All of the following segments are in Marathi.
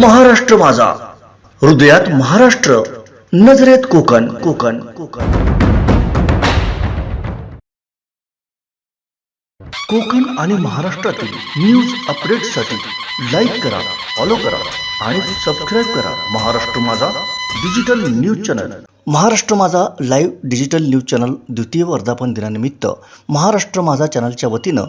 महाराष्ट्र माझा. हृदयात महाराष्ट्र नजरेत कोकण. कोकण कोकण. कोकण आणि महाराष्ट्रातील न्यूज अपडेटसाठी लाईक करा फॉलो करा आणि सबस्क्राईब करा महाराष्ट्र माझा. Digital news channel. महाराष्ट्र माझा लाईव्ह डिजिटल न्यूज चॅनल द्वितीय वर्धापन दिनानिमित्त महाराष्ट्र माझा चॅनलच्या वतीनं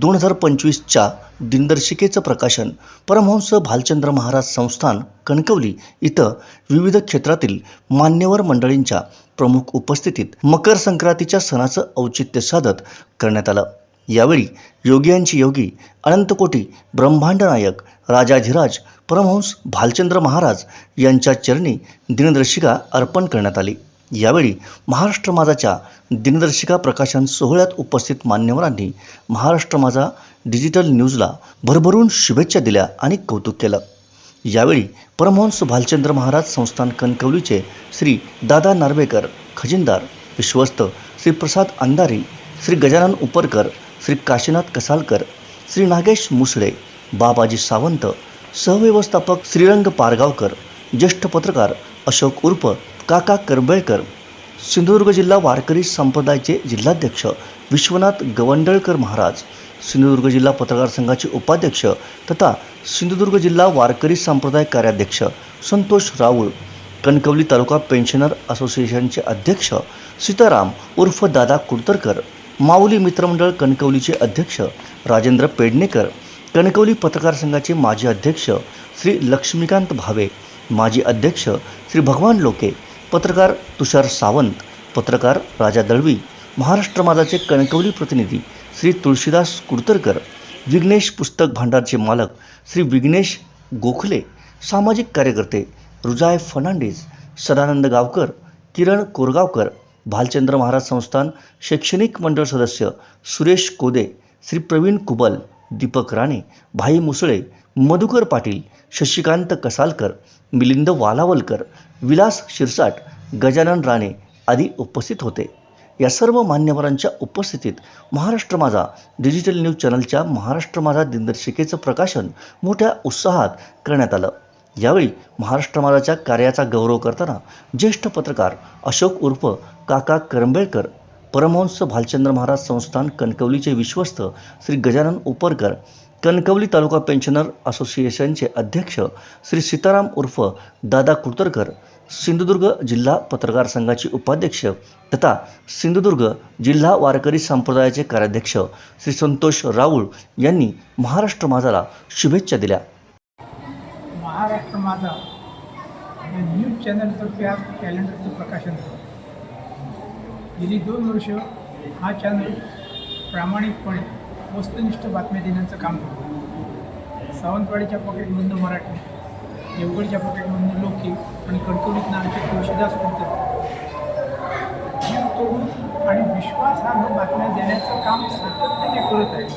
दोन हजार पंचवीसच्या दिनदर्शिकेचं प्रकाशन परमहंस भालचंद्र महाराज संस्थान कणकवली इथं विविध क्षेत्रातील मान्यवर मंडळींच्या प्रमुख उपस्थितीत मकर संक्रांतीच्या सणाचं औचित्य साधत करण्यात आलं. यावेळी योगियांची योगी अनंतकोटी ब्रह्मांड नायक राजाधिराज परमहंस भालचंद्र महाराज यांच्या चरणी दिनदर्शिका अर्पण करण्यात आली. यावेळी महाराष्ट्र माझाच्या दिनदर्शिका प्रकाशन सोहळ्यात उपस्थित मान्यवरांनी महाराष्ट्र माझा डिजिटल न्यूजला भरभरून शुभेच्छा दिल्या आणि कौतुक केलं. यावेळी परमहंस भालचंद्र महाराज संस्थान कणकवलीचे श्री दादा नार्वेकर खजिनदार विश्वस्त श्री प्रसाद अंधारी श्री गजानन उपरकर श्री काशीनाथ कसालकर श्री नागेश मुसळे बाबाजी सावंत सहव्यवस्थापक श्रीरंग पारगावकर ज्येष्ठ पत्रकार अशोक उर्फ काका करबेळकर सिंधुदुर्ग जिल्हा वारकरी संप्रदायाचे जिल्हाध्यक्ष विश्वनाथ गवंडळकर महाराज सिंधुदुर्ग जिल्हा पत्रकार संघाचे उपाध्यक्ष तथा सिंधुदुर्ग जिल्हा वारकरी संप्रदाय कार्याध्यक्ष संतोष राऊळ कणकवली तालुका पेन्शनर असोसिएशनचे अध्यक्ष सीताराम उर्फ दादा कुडतरकर माऊली मित्रमंडळ कणकवलीचे अध्यक्ष राजेंद्र पेडणेकर कणकवली पत्रकार संघाचे माजी अध्यक्ष श्री लक्ष्मीकांत भावे माजी अध्यक्ष श्री भगवान लोके पत्रकार तुषार सावंत पत्रकार राजा दळवी महाराष्ट्र माझाचे कणकवली प्रतिनिधी श्री तुळशीदास कुडतरकर विघ्नेश पुस्तक भांडारचे मालक श्री विघ्नेश गोखले सामाजिक कार्यकर्ते रुजाय फर्नांडिस सदानंद गावकर किरण कोरगावकर भालचंद्र महाराज संस्थान शैक्षणिक मंडळ सदस्य सुरेश कोदे श्री प्रवीण कुबल दीपक राणे भाई मुसळे मधुकर पाटील शशिकांत कसालकर मिलिंद वालावलकर विलास शिरसाट गजानन राणे आदी उपस्थित होते. या सर्व मान्यवरांच्या उपस्थितीत महाराष्ट्र माझा डिजिटल न्यूज चॅनलच्या महाराष्ट्र माझा दिनदर्शिकेचं प्रकाशन मोठ्या उत्साहात करण्यात आलं. यावेळी महाराष्ट्र माझाच्या कार्याचा गौरव करताना ज्येष्ठ पत्रकार अशोक उर्फ काका करंबेळकर परमहंस भालचंद्र महाराज संस्थान कणकवलीचे विश्वस्त श्री गजानन उपरकर कणकवली तालुका पेन्शनर असोसिएशनचे अध्यक्ष श्री सीताराम उर्फ दादा कुतरकर सिंधुदुर्ग जिल्हा पत्रकार संघाचे उपाध्यक्ष तथा सिंधुदुर्ग जिल्हा वारकरी संप्रदायाचे कार्याध्यक्ष श्री संतोष राऊळ यांनी महाराष्ट्र माझाला शुभेच्छा दिल्या. महाराष्ट्र माझा. या न्यूज चॅनलतर्फे आज कॅलेंडरचं प्रकाशन झालं. गेली दोन वर्ष हा चॅनल प्रामाणिकपणे वस्तुनिष्ठ बातम्या देण्याचं काम करतो. सावंतवाडीच्या पॉकेटमधनं मराठी देवगडच्या पॉकेटमधनं लोकी आणि कडकडीतनं आमचे तुळशीदास कुलकर्णी जीव तोडून आणि विश्वासार्ह बातम्या देण्याचं काम सातत्याने करत आहे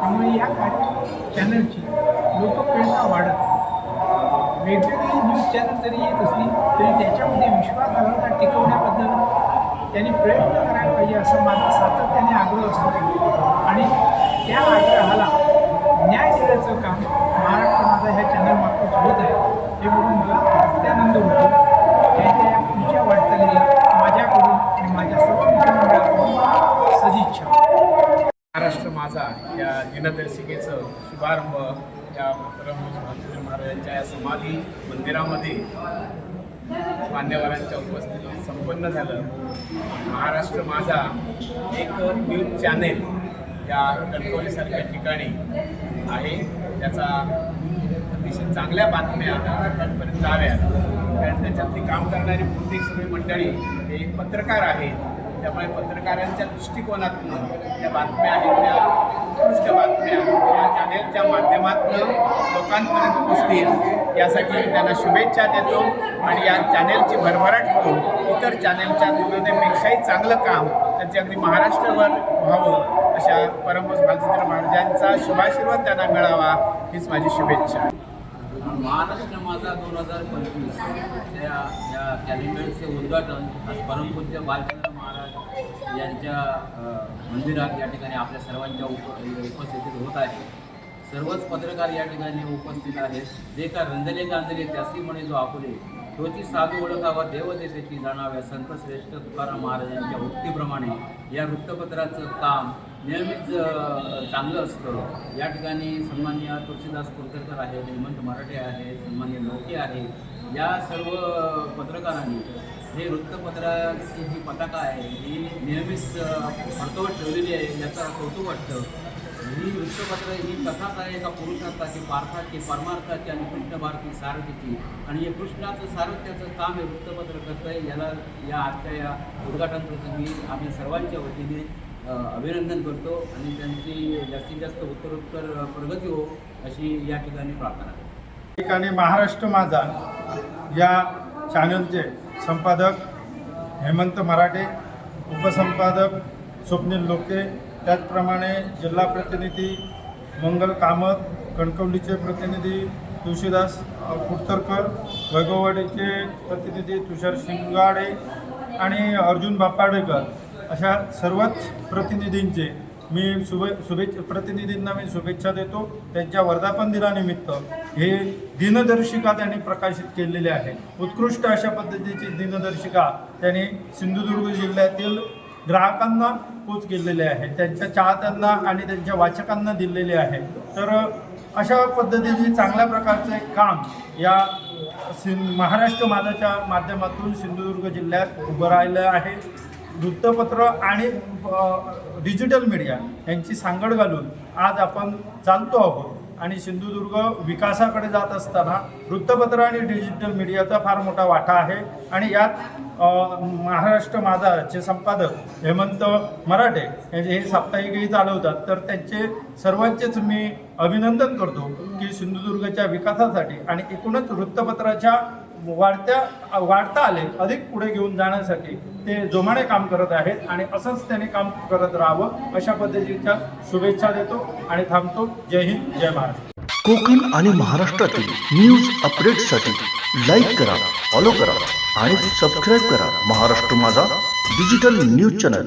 त्यामुळे या कार्य चॅनलची लोकप्रियता वाढत आहे. वेगवेगळी न्यूज चॅनल जरी येत असली तरी त्याच्यामध्ये विश्वासार्हता टिकवण्याबद्दल त्यांनी प्रयत्न करायला पाहिजे असं माझा सातत्याने आग्रह असतो. आणि त्या आग्रहाला न्याय देण्याचं काम महाराष्ट्र माझा ह्या चॅनलमार्फत होत आहे. हे बघून मला अत्यानंद होतो. त्यांच्या या पुढच्या वाटचालीला माझ्याकडून आणि माझ्या सर्व मित्रमंडळाकडून सदिच्छा. महाराष्ट्र माझा या दिनदर्शिकेचं शुभारंभ या परमहंस भालचंद्र महाराजांच्या या समाधी मंदिरामध्ये मान्यवरांच्या उपस्थितीत संपन्न झालं. महाराष्ट्र माझा एक न्यूज चॅनेल या कणकवलीसारख्या ठिकाणी आहे. त्याचा अतिशय चांगल्या बातम्या लोकांपर्यंत जाव्या कारण त्याच्यातली काम करणारी बहुतेक सगळी मंडळी हे पत्रकार आहेत. त्यामुळे पत्रकारांच्या दृष्टिकोनातून त्या बातम्या आहेत त्या उत्कृष्ट बातम्या या चॅनेलच्या माध्यमातून लोकांपर्यंत पोचतील यासाठी मी त्यांना शुभेच्छा देतो आणि या चॅनेलची भरभराट होऊन इतर चॅनेलच्या तुलनेपेक्षाही चांगलं काम त्यांचे अगदी महाराष्ट्रभर व्हावं अशा परमहंस भालचंद्र महाराजांचा शुभाशीर्वाद त्यांना मिळावा हीच माझी शुभेच्छा. महाराष्ट्र माझा दोन हजार पंचवीस. या या कॅलेंडरचे उद्घाटन आज परमपूज्य बालचंद्र यांच्या मंदिरात या ठिकाणी आपल्या सर्वांच्या उप उपस्थितीत होत आहे. सर्वच पत्रकार या ठिकाणी उपस्थित आहेत. जे का रंजले गांजले त्यासी म्हणे जो आपुले तोची साधू ओळखावा देवदेशाची जाणाव्या संत श्रेष्ठ तुकाराम महाराजांच्या उक्तीप्रमाणे या वृत्तपत्राचं काम नेहमीच चांगलं असतं. या ठिकाणी सन्मान्य तुळशीदास कुलकर्कर आहेत हेमंत मराठे आहेत सन्मान्य लोके आहेत या सर्व पत्रकारांनी हे वृत्तपत्राची जी पताका आहे ही नेहमीच अ, फडकवत ठेवलेली आहे याचा कौतुक वाटतं. ही वृत्तपत्र ही कथाच आहे एका पुरुषार्थाची पार्थाची परमार्थाची आणि कृष्ण भारती सारथीची? आणि हे कृष्णाचं सारथ्याचं काम हे वृत्तपत्र करतं आहे याला या आजच्या या उद्घाटन प्रसंगी आम्ही सर्वांच्या वतीने अभिनंदन करतो आणि त्यांची जास्तीत जास्त उत्तरोत्तर प्रगती हो अशी या ठिकाणी प्रार्थना करतो. ठिकाणी महाराष्ट्र माझा या चॅनलचे संपादक हेमंत मराठे उपसंपादक स्वप्नील लोके त्याचप्रमाणे जिल्हा प्रतिनिधी मंगल कामत कणकवलीचे प्रतिनिधी तुळशीदास कुडतरकर वैभववाडीचे प्रतिनिधी तुषार शिंगाडे आणि अर्जुन बापाडेकर. अशा सर्वच प्रतिनिधींचे मी शुभे शुभेच्छा प्रतिनिधींना मी शुभेच्छा देतो. त्यांच्या वर्धापन दिनानिमित्त हे दिनदर्शिका त्यांनी प्रकाशित केलेली आहे. उत्कृष्ट अशा पद्धतीची दिनदर्शिका त्यांनी सिंधुदुर्ग जिल्ह्यातील ग्राहकांना पोच केलेले आहे. त्यांच्या चाहत्यांना आणि त्यांच्या वाचकांना दिलेले आहे. तर अशा पद्धतीने चांगल्या प्रकारचे काम या सिं महाराष्ट्र माझाच्या माध्यमातून सिंधुदुर्ग जिल्ह्यात उभं राहिलं आहे. वृत्तपत्र आणि डिजिटल मीडिया यांची सांगड घालून आज आपण चालतो आहोत. आणि सिंधुदुर्ग विकासाकडे जात असताना वृत्तपत्र आणि डिजिटल मीडियाचा फार मोठा वाटा आहे. आणि यात महाराष्ट्र माझाचे संपादक हेमंत मराठे यांचे हे साप्ताहिकही चालवतात. तर त्यांचे सर्वांचेच मी अभिनंदन करतो की सिंधुदुर्गच्या विकासासाठी आणि एकूणच वृत्तपत्राच्या वाढत्या वाढता आले अधिक पुढे घेऊन जाण्यासाठी ते जोमाने काम करत आहेत आणि असंच त्यांनी काम करत राहावं अशा पद्धतीच्या शुभेच्छा देतो आणि थांबतो. जय हिंद जय महाराष्ट्र. कोकण आणि महाराष्ट्रातील न्यूज अपडेटसाठी लाईक करा फॉलो करा आणि सबस्क्राईब करा महाराष्ट्र माझा डिजिटल न्यूज चॅनल